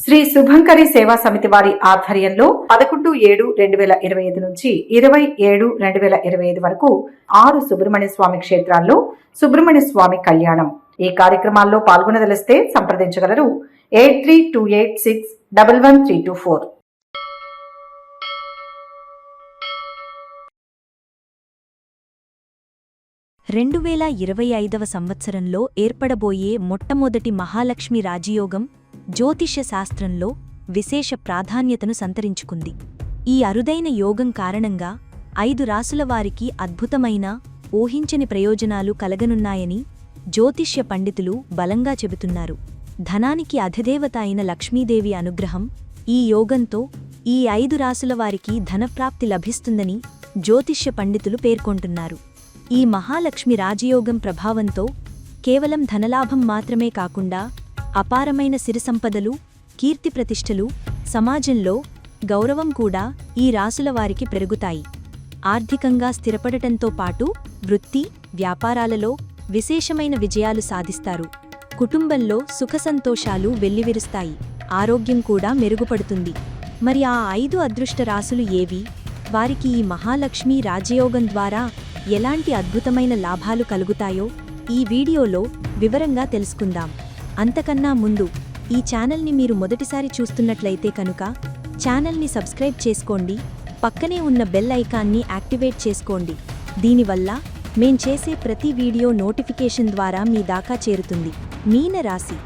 శ్రీ శుభంకరి సేవా సమితి వారి ఆధ్వర్యంలో పదకొండు ఏడు రెండు వేల ఇరవై ఐదు నుంచి ఇరవై ఏడు రెండు వేల ఇరవై ఐదు వరకు ఆరు సుబ్రహ్మణ్య స్వామి క్షేత్రాల్లో సుబ్రహ్మణ్య స్వామి కళ్యాణం. ఈ కార్యక్రమాల్లో పాల్గొనదలిస్తే సంప్రదించగలరు. Eight three two eight six double one three two four. రెండు వేల ఇరవై ఐదవ సంవత్సరంలో ఏర్పడబోయే మొట్టమొదటి మహాలక్ష్మి రాజయోగం జ్యోతిష్య శాస్త్రంలో విశేష ప్రాధాన్యతను సంతరించుకుంది. ఈ అరుదైన యోగం కారణంగా ఐదు రాసుల వారికి అద్భుతమైన ఊహించని ప్రయోజనాలు కలగనున్నాయని జ్యోతిష్య పండితులు బలంగా చెబుతున్నారు. ధనానికి అధిదేవత అయిన లక్ష్మీదేవి అనుగ్రహం ఈ యోగంతో ఈ ఐదు రాసుల వారికి ధనప్రాప్తి లభిస్తుందని జ్యోతిష్య పండితులు పేర్కొంటున్నారు. ఈ మహాలక్ష్మి రాజయోగం ప్రభావంతో కేవలం ధనలాభం మాత్రమే కాకుండా అపారమైన సిరిసంపదలు కీర్తిప్రతిష్టలు సమాజంలో గౌరవం కూడా ఈ రాసుల వారికి పెరుగుతాయి. ఆర్థికంగా స్థిరపడటంతో పాటు వృత్తి వ్యాపారాలలో విశేషమైన విజయాలు సాధిస్తారు. కుటుంబంలో సుఖసంతోషాలు వెల్లివిరుస్తాయి. ఆరోగ్యం కూడా మెరుగుపడుతుంది. మరి ఆ ఐదు అదృష్ట రాసులు ఏవి? వారికి ఈ మహాలక్ష్మి రాజయోగం ద్వారా ఎలాంటి అద్భుతమైన లాభాలు కలుగుతాయో ఈ వీడియోలో వివరంగా తెలుసుకుందాం. అంతకన్నా ముందు ఈ ఛానల్ని మీరు మొదటిసారి చూస్తున్నట్లయితే కనుక ఛానల్ని సబ్స్క్రైబ్ చేసుకోండి పక్కనే ఉన్న బెల్ ఐకాన్ని యాక్టివేట్ చేసుకోండి. దీనివల్ల మేం చేసే ప్రతి వీడియో నోటిఫికేషన్ ద్వారా మీ దాకా చేరుతుంది. మీన రాశి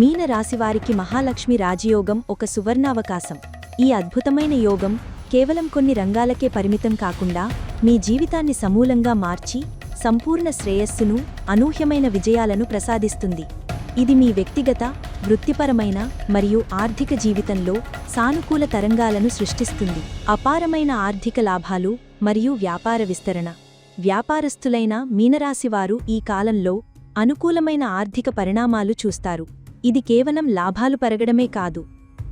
మీన వారికి మహాలక్ష్మి రాజయోగం ఒక సువర్ణావకాశం. ఈ అద్భుతమైన యోగం కేవలం కొన్ని రంగాలకే పరిమితం కాకుండా మీ జీవితాన్ని సమూలంగా మార్చి సంపూర్ణ శ్రేయస్సును అనూహ్యమైన విజయాలను ప్రసాదిస్తుంది. ఇది మీ వ్యక్తిగత వృత్తిపరమైన మరియు ఆర్థిక జీవితంలో సానుకూల తరంగాలను సృష్టిస్తుంది. అపారమైన ఆర్థిక లాభాలు మరియు వ్యాపార విస్తరణ. వ్యాపారస్తులైన మీనరాశివారు ఈ కాలంలో అనుకూలమైన ఆర్థిక పరిణామాలు చూస్తారు. ఇది కేవలం లాభాలు పెరగడమే కాదు.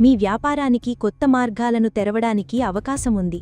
మీ వ్యాపారానికి కొత్త మార్గాలను తెరవడానికి అవకాశముంది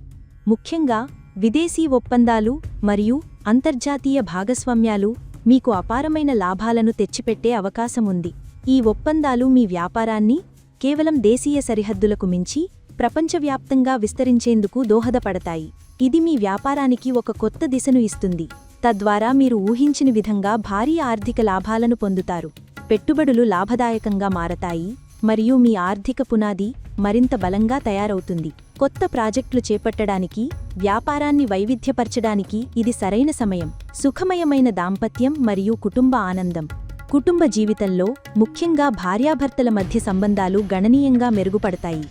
ముఖ్యంగా విదేశీ ఒప్పందాలు మరియు అంతర్జాతీయ భాగస్వామ్యాలు మీకు అపారమైన లాభాలను తెచ్చిపెట్టే అవకాశముంది. ఈ ఒప్పందాలు మీ వ్యాపారాన్ని కేవలం దేశీయ సరిహద్దులకు మించి ప్రపంచవ్యాప్తంగా విస్తరించేందుకు దోహదపడతాయి. ఇది మీ వ్యాపారానికి ఒక కొత్త దిశను ఇస్తుంది. తద్వారా మీరు ఊహించిన విధంగా భారీ ఆర్థిక లాభాలను పొందుతారు. పెట్టుబడులు లాభదాయకంగా మారతాయి. మరియు మీ ఆర్థిక పునాది మరింత బలంగా తయారవుతుంది. కొత్త ప్రాజెక్టులు చేపట్టడానికి వ్యాపారాన్ని వైవిధ్యపరచడానికి ఇది సరైన సమయం. సుఖమయమైన దాంపత్యం మరియు కుటుంబ ఆనందం. కుటుంబ జీవితంలో ముఖ్యంగా భార్యాభర్తల మధ్య సంబంధాలు గణనీయంగా మెరుగుపడతాయి.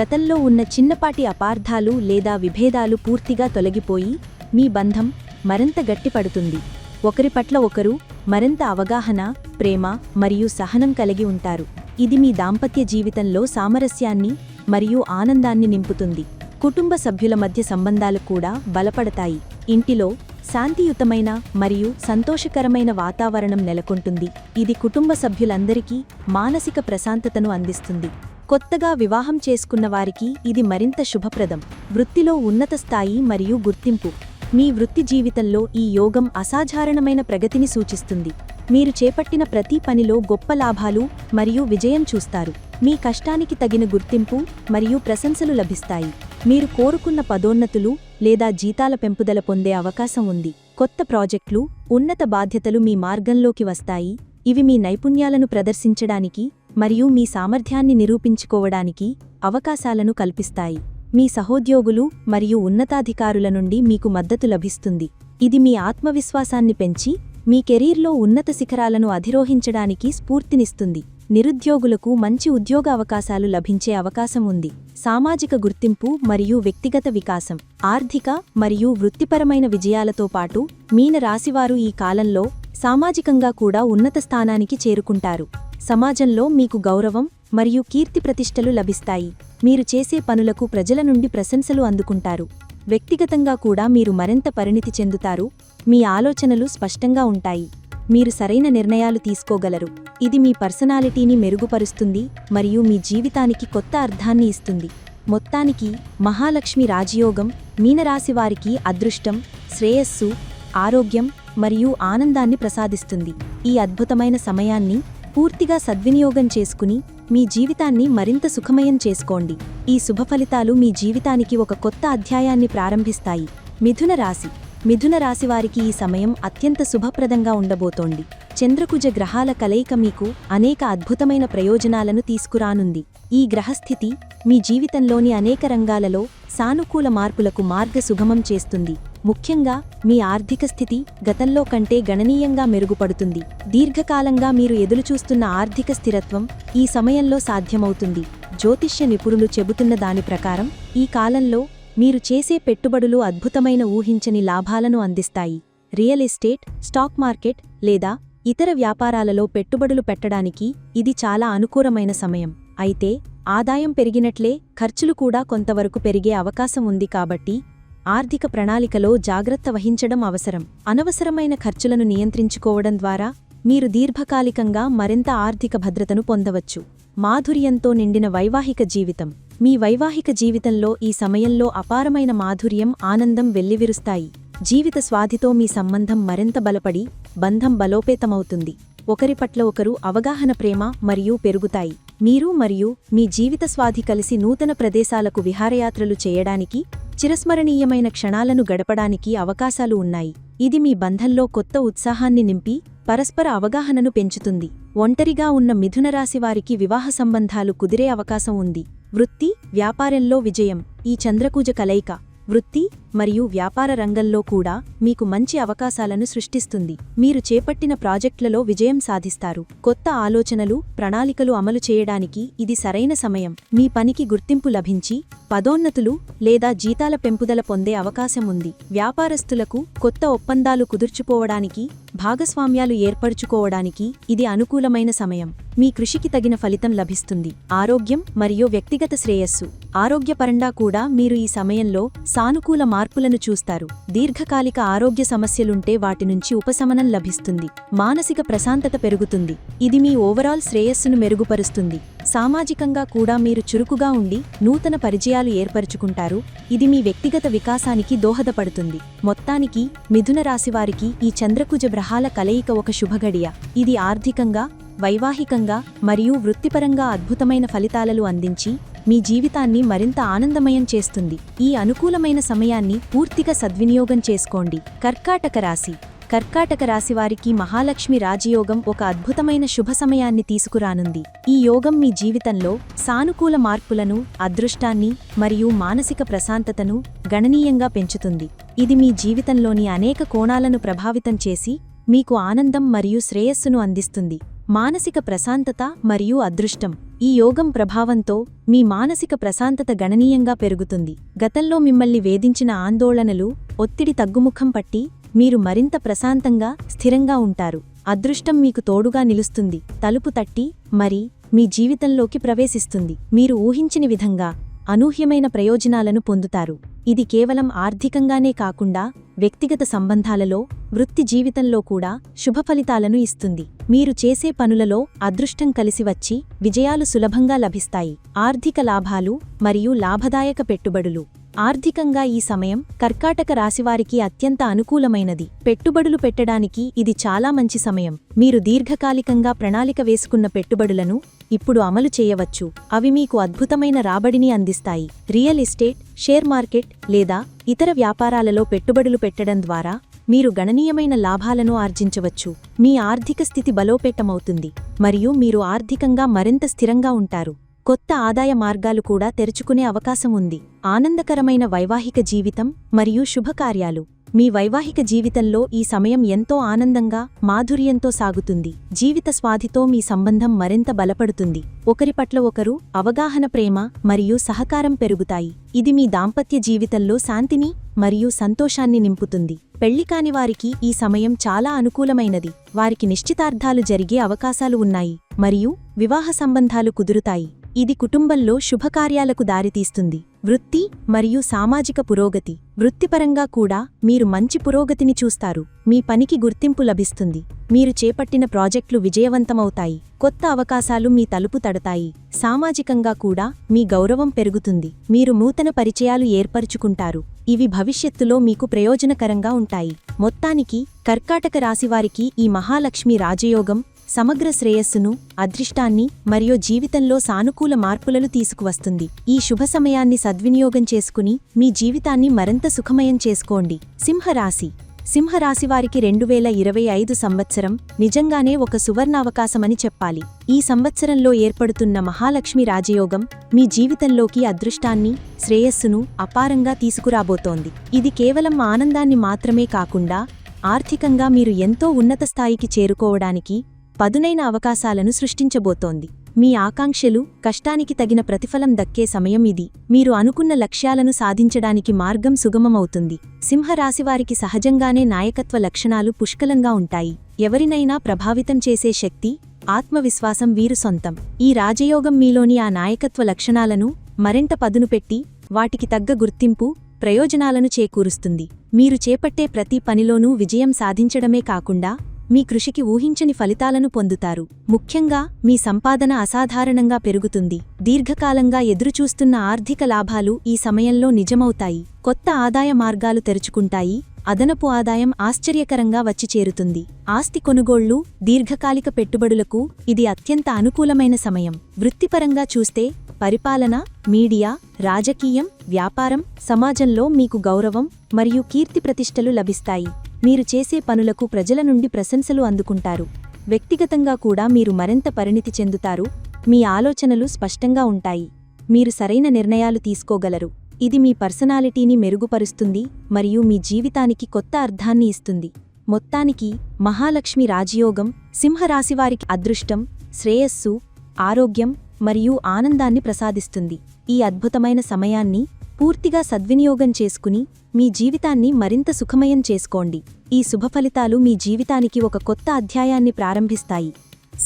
గతంలో ఉన్న చిన్నపాటి అపార్థాలు లేదా విభేదాలు పూర్తిగా తొలగిపోయి మీ బంధం మరింత గట్టిపడుతుంది. ఒకరి పట్ల ఒకరు మరింత అవగాహన ప్రేమ మరియు సహనం కలిగి ఉంటారు. ఇది మీ దాంపత్య జీవితంలో సామరస్యాన్ని మరియు ఆనందాన్ని నింపుతుంది. కుటుంబ సభ్యుల మధ్య సంబంధాలు కూడా బలపడతాయి. ఇంటిలో శాంతియుతమైన మరియు సంతోషకరమైన వాతావరణం నెలకొంటుంది. ఇది కుటుంబ సభ్యులందరికీ మానసిక ప్రశాంతతను అందిస్తుంది. కొత్తగా వివాహం చేసుకున్న వారికి ఇది మరింత శుభప్రదం. వృత్తిలో ఉన్నత స్థాయి మరియు గుర్తింపు. మీ వృత్తి జీవితంలో ఈ యోగం అసాధారణమైన ప్రగతిని సూచిస్తుంది. మీరు చేపట్టిన ప్రతి పనిలో గొప్ప లాభాలు మరియు విజయం చూస్తారు. మీ కష్టానికి తగిన గుర్తింపు మరియు ప్రశంసలు లభిస్తాయి. మీరు కోరుకున్న పదోన్నతులు లేదా జీతాల పెంపుదల పొందే అవకాశం ఉంది. కొత్త ప్రాజెక్టులు ఉన్నత బాధ్యతలు మీ మార్గంలోకి వస్తాయి. ఇవి మీ నైపుణ్యాలను ప్రదర్శించడానికి మరియు మీ సామర్థ్యాన్ని నిరూపించుకోవడానికి అవకాశాలను కల్పిస్తాయి. మీ సహోద్యోగులు మరియు ఉన్నతాధికారుల నుండి మీకు మద్దతు లభిస్తుంది. ఇది మీ ఆత్మవిశ్వాసాన్ని పెంచి మీ కెరీర్లో ఉన్నత శిఖరాలను అధిరోహించడానికి స్ఫూర్తినిస్తుంది. నిరుద్యోగులకు మంచి ఉద్యోగ అవకాశాలు లభించే అవకాశం ఉంది. సామాజిక గుర్తింపు మరియు వ్యక్తిగత వికాసం ఆర్థిక మరియు వృత్తిపరమైన విజయాలతో పాటు మీన రాశివారు ఈ కాలంలో సామాజికంగా కూడా ఉన్నత స్థానానికి చేరుకుంటారు. సమాజంలో మీకు గౌరవం మరియు కీర్తి ప్రతిష్టలు లభిస్తాయి. మీరు చేసే పనులకు ప్రజల నుండి ప్రశంసలు అందుకుంటారు. వ్యక్తిగతంగా కూడా మీరు మరింత పరిణితి చెందుతారు. మీ ఆలోచనలు స్పష్టంగా ఉంటాయి. మీరు సరైన నిర్ణయాలు తీసుకోగలరు. ఇది మీ పర్సనాలిటీని మెరుగుపరుస్తుంది మరియు మీ జీవితానికి కొత్త అర్థాన్ని ఇస్తుంది. మొత్తానికి మహాలక్ష్మి రాజయోగం మీనరాశివారికి అదృష్టం శ్రేయస్సు ఆరోగ్యం మరియు ఆనందాన్ని ప్రసాదిస్తుంది. ఈ అద్భుతమైన సమయాన్ని పూర్తిగా సద్వినియోగం చేసుకుని మీ జీవితాన్ని మరింత సుఖమయం చేసుకోండి. ఈ శుభ ఫలితాలు మీ జీవితానికి ఒక కొత్త అధ్యాయాన్ని ప్రారంభిస్తాయి. మిథున రాశి. మిథున రాశి వారికి ఈ సమయం అత్యంత శుభప్రదంగా ఉండబోతోంది. చంద్రకుజ గ్రహాల కలయిక మీకు అనేక అద్భుతమైన ప్రయోజనాలను తీసుకురానుంది. ఈ గ్రహస్థితి మీ జీవితంలోని అనేక రంగాలలో సానుకూల మార్పులకు మార్గ సుగమం చేస్తుంది. ముఖ్యంగా మీ ఆర్థిక స్థితి గతంలో కంటే గణనీయంగా మెరుగుపడుతుంది. దీర్ఘకాలంగా మీరు ఎదురుచూస్తున్న ఆర్థిక స్థిరత్వం ఈ సమయంలో సాధ్యమవుతుంది. జ్యోతిష్య నిపుణులు చెబుతున్న దాని ప్రకారం ఈ కాలంలో మీరు చేసే పెట్టుబడులు అద్భుతమైన ఊహించని లాభాలను అందిస్తాయి. రియల్ ఎస్టేట్ స్టాక్ మార్కెట్ లేదా ఇతర వ్యాపారాలలో పెట్టుబడులు పెట్టడానికి ఇది చాలా అనుకూలమైన సమయం. అయితే ఆదాయం పెరిగినట్లే ఖర్చులు కూడా కొంతవరకు పెరిగే అవకాశం ఉంది కాబట్టి ఆర్థిక ప్రణాళికలో జాగ్రత్త వహించడం అవసరం. అనవసరమైన ఖర్చులను నియంత్రించుకోవడం ద్వారా మీరు దీర్ఘకాలికంగా మరింత ఆర్థిక భద్రతను పొందవచ్చు. మాధుర్యంతో నిండిన వైవాహిక జీవితం. మీ వైవాహిక జీవితంలో ఈ సమయంలో అపారమైన మాధుర్యం ఆనందం వెల్లివిరుస్తాయి. జీవిత స్వాధితో మీ సంబంధం మరింత బలపడి బంధం బలోపేతమవుతుంది. ఒకరి పట్ల ఒకరు అవగాహన ప్రేమ మరియు పెరుగుతాయి. మీరు మరియు మీ జీవిత స్వాధి కలిసి నూతన ప్రదేశాలకు విహారయాత్రలు చేయడానికి చిరస్మరణీయమైన క్షణాలను గడపడానికి అవకాశాలు ఉన్నాయి. ఇది మీ బంధంలో కొత్త ఉత్సాహాన్ని నింపి పరస్పర అవగాహనను పెంచుతుంది. ఒంటరిగా ఉన్న మిథునరాశివారికి వివాహ సంబంధాలు కుదిరే అవకాశం ఉంది. వృత్తి వ్యాపారంలో విజయం. ఈ చంద్రకూజ కలయిక వృత్తి మరియు వ్యాపార రంగంలో కూడా మీకు మంచి అవకాశాలను సృష్టిస్తుంది. మీరు చేపట్టిన ప్రాజెక్టులలో విజయం సాధిస్తారు. కొత్త ఆలోచనలు ప్రణాళికలు అమలు చేయడానికి ఇది సరైన సమయం. మీ పనికి గుర్తింపు లభించి పదోన్నతులు లేదా జీతాల పెంపుదల పొందే అవకాశం ఉంది. వ్యాపారస్తులకు కొత్త ఒప్పందాలు కుదుర్చుకోవడానికి భాగస్వామ్యాలు ఏర్పరచుకోవడానికి ఇది అనుకూలమైన సమయం. మీ కృషికి తగిన ఫలితం లభిస్తుంది. ఆరోగ్యం మరియు వ్యక్తిగత శ్రేయస్సు. ఆరోగ్యపరంగా కూడా మీరు ఈ సమయంలో సానుకూల మార్పులను చూస్తారు. దీర్ఘకాలిక ఆరోగ్య సమస్యలుంటే వాటి నుంచి ఉపశమనం లభిస్తుంది. మానసిక ప్రశాంతత పెరుగుతుంది. ఇది మీ ఓవరాల్ శ్రేయస్సును మెరుగుపరుస్తుంది. సామాజికంగా కూడా మీరు చురుకుగా ఉండి నూతన పరిచయాలు ఏర్పరుచుకుంటారు. ఇది మీ వ్యక్తిగత వికాసానికి దోహదపడుతుంది. మొత్తానికి మిథున రాశివారికి ఈ చంద్రకుజ గ్రహాల కలయిక ఒక శుభగడియ ఇది ఆర్థికంగా వైవాహికంగా మరియు వృత్తిపరంగా అద్భుతమైన ఫలితాలను అందించి మీ జీవితాన్ని మరింత ఆనందమయం చేస్తుంది. ఈ అనుకూలమైన సమయాన్ని పూర్తిగా సద్వినియోగం చేసుకోండి. కర్కాటక రాశి. కర్కాటక రాశివారికి మహాలక్ష్మి రాజయోగం ఒక అద్భుతమైన శుభ సమయాన్ని తీసుకురానుంది. ఈ యోగం మీ జీవితంలో సానుకూల మార్పులను అదృష్టాన్ని మరియు మానసిక ప్రశాంతతను గణనీయంగా పెంచుతుంది. ఇది మీ జీవితంలోని అనేక కోణాలను ప్రభావితం చేసి మీకు ఆనందం మరియు శ్రేయస్సును అందిస్తుంది. మానసిక ప్రశాంతత మరియు అదృష్టం. ఈ యోగం ప్రభావంతో మీ మానసిక ప్రశాంతత గణనీయంగా పెరుగుతుంది. గతంలో మిమ్మల్ని వేధించిన ఆందోళనలు ఒత్తిడి తగ్గుముఖం పట్టి మీరు మరింత ప్రశాంతంగా స్థిరంగా ఉంటారు. అదృష్టం మీకు తోడుగా నిలుస్తుంది. తలుపు తట్టి మరి మీ జీవితంలోకి ప్రవేశిస్తుంది. మీరు ఊహించిన విధంగా అనూహ్యమైన ప్రయోజనాలను పొందుతారు. ఇది కేవలం ఆర్థికంగానే కాకుండా వ్యక్తిగత సంబంధాలలో వృత్తి జీవితంలో కూడా శుభ ఫలితాలను ఇస్తుంది. మీరు చేసే పనులలో అదృష్టం కలిసి వచ్చి విజయాలు సులభంగా లభిస్తాయి. ఆర్థిక లాభాలు మరియు లాభదాయక పెట్టుబడులు. ఆర్థికంగా ఈ సమయం కర్కాటక రాశివారికి అత్యంత అనుకూలమైనది. పెట్టుబడులు పెట్టడానికి ఇది చాలా మంచి సమయం. మీరు దీర్ఘకాలికంగా ప్రణాళిక వేసుకున్న పెట్టుబడులను ఇప్పుడు అమలు చేయవచ్చు. అవి మీకు అద్భుతమైన రాబడిని అందిస్తాయి. రియల్ ఎస్టేట్ షేర్ మార్కెట్ లేదా ఇతర వ్యాపారాలలో పెట్టుబడులు పెట్టడం ద్వారా మీరు గణనీయమైన లాభాలను ఆర్జించవచ్చు. మీ ఆర్థిక స్థితి బలోపేతమవుతుంది. మరియు మీరు ఆర్థికంగా మరింత స్థిరంగా ఉంటారు. కొత్త ఆదాయ మార్గాలు కూడా తెరుచుకునే అవకాశం ఉంది. ఆనందకరమైన వైవాహిక జీవితం మరియు శుభకార్యాలు. మీ వైవాహిక జీవితంలో ఈ సమయం ఎంతో ఆనందంగా మాధుర్యంతో సాగుతుంది. జీవిత స్వాధితో మీ సంబంధం మరింత బలపడుతుంది. ఒకరి పట్ల ఒకరు అవగాహన ప్రేమ మరియు సహకారం పెరుగుతాయి. ఇది మీ దాంపత్య జీవితంలో శాంతిని మరియు సంతోషాన్ని నింపుతుంది. పెళ్ళికాని వారికి ఈ సమయం చాలా అనుకూలమైనది. వారికి నిశ్చితార్థాలు జరిగే అవకాశాలు ఉన్నాయి మరియు వివాహ సంబంధాలు కుదురుతాయి. ఇది కుటుంబంలో శుభకార్యాలకు దారితీస్తుంది. వృత్తి మరియు సామాజిక పురోగతి. వృత్తిపరంగా కూడా మీరు మంచి పురోగతిని చూస్తారు. మీ పనికి గుర్తింపు లభిస్తుంది. మీరు చేపట్టిన ప్రాజెక్టులు విజయవంతమవుతాయి. కొత్త అవకాశాలు మీ తలుపు తడతాయి. సామాజికంగా కూడా మీ గౌరవం పెరుగుతుంది. మీరు నూతన పరిచయాలు ఏర్పరుచుకుంటారు. ఇవి భవిష్యత్తులో మీకు ప్రయోజనకరంగా ఉంటాయి. మొత్తానికి కర్కాటక రాశివారికి ఈ మహాలక్ష్మి రాజయోగం సమగ్ర శ్రేయస్సును అదృష్టాన్ని మరియు జీవితంలో సానుకూల మార్పులను తీసుకువస్తుంది. ఈ శుభ సమయాన్ని సద్వినియోగం చేసుకుని మీ జీవితాన్ని మరింత సుఖమయం చేసుకోండి. సింహరాశి. సింహరాశివారికి రెండు వేల ఇరవై ఐదు సంవత్సరం నిజంగానే ఒక సువర్ణావకాశమని చెప్పాలి. ఈ సంవత్సరంలో ఏర్పడుతున్న మహాలక్ష్మి రాజయోగం మీ జీవితంలోకి అదృష్టాన్ని శ్రేయస్సును అపారంగా తీసుకురాబోతోంది. ఇది కేవలం ఆనందాన్ని మాత్రమే కాకుండా ఆర్థికంగా మీరు ఎంతో ఉన్నత స్థాయికి చేరుకోవడానికి పదునైన అవకాశాలను సృష్టించబోతోంది. మీ ఆకాంక్షలు కష్టానికి తగిన ప్రతిఫలం దక్కే సమయం ఇది. మీరు అనుకున్న లక్ష్యాలను సాధించడానికి మార్గం సుగమమవుతుంది. సింహరాశివారికి సహజంగానే నాయకత్వ లక్షణాలు పుష్కలంగా ఉంటాయి. ఎవరినైనా ప్రభావితం చేసే శక్తి ఆత్మవిశ్వాసం వీరు సొంతం. ఈ రాజయోగం మీలోని ఆ నాయకత్వ లక్షణాలను మరింత పదును పెట్టి వాటికి తగ్గ గుర్తింపు ప్రయోజనాలను చేకూరుస్తుంది. మీరు చేపట్టే ప్రతి పనిలోనూ విజయం సాధించడమే కాకుండా మీ కృషికి ఊహించని ఫలితాలను పొందుతారు. ముఖ్యంగా మీ సంపాదన అసాధారణంగా పెరుగుతుంది. దీర్ఘకాలంగా ఎదురుచూస్తున్న ఆర్థిక లాభాలు ఈ సమయంలో నిజమవుతాయి. కొత్త ఆదాయ మార్గాలు తెరుచుకుంటాయి. అదనపు ఆదాయం ఆశ్చర్యకరంగా వచ్చి చేరుతుంది. ఆస్తి కొనుగోళ్ళు దీర్ఘకాలిక పెట్టుబడులకు ఇది అత్యంత అనుకూలమైన సమయం. వృత్తిపరంగా చూస్తే పరిపాలన మీడియా రాజకీయం వ్యాపారం సమాజంలో మీకు గౌరవం మరియు కీర్తి ప్రతిష్టలు లభిస్తాయి. మీరు చేసే పనులకు ప్రజల నుండి ప్రశంసలు అందుకుంటారు. వ్యక్తిగతంగా కూడా మీరు మరింత పరిణితి చెందుతారు. మీ ఆలోచనలు స్పష్టంగా ఉంటాయి. మీరు సరైన నిర్ణయాలు తీసుకోగలరు. ఇది మీ పర్సనాలిటీని మెరుగుపరుస్తుంది మరియు మీ జీవితానికి కొత్త అర్థాన్ని ఇస్తుంది. మొత్తానికి మహాలక్ష్మి రాజయోగం సింహరాశివారికి అదృష్టం శ్రేయస్సు ఆరోగ్యం మరియు ఆనందాన్ని ప్రసాదిస్తుంది. ఈ అద్భుతమైన సమయాన్ని పూర్తిగా సద్వినియోగం చేసుకుని మీ జీవితాన్ని మరింత సుఖమయం చేసుకోండి. ఈ శుభఫలితాలు మీ జీవితానికి ఒక కొత్త అధ్యాయాన్ని ప్రారంభిస్తాయి.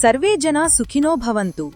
సర్వే జనా సుఖినో భవంతు.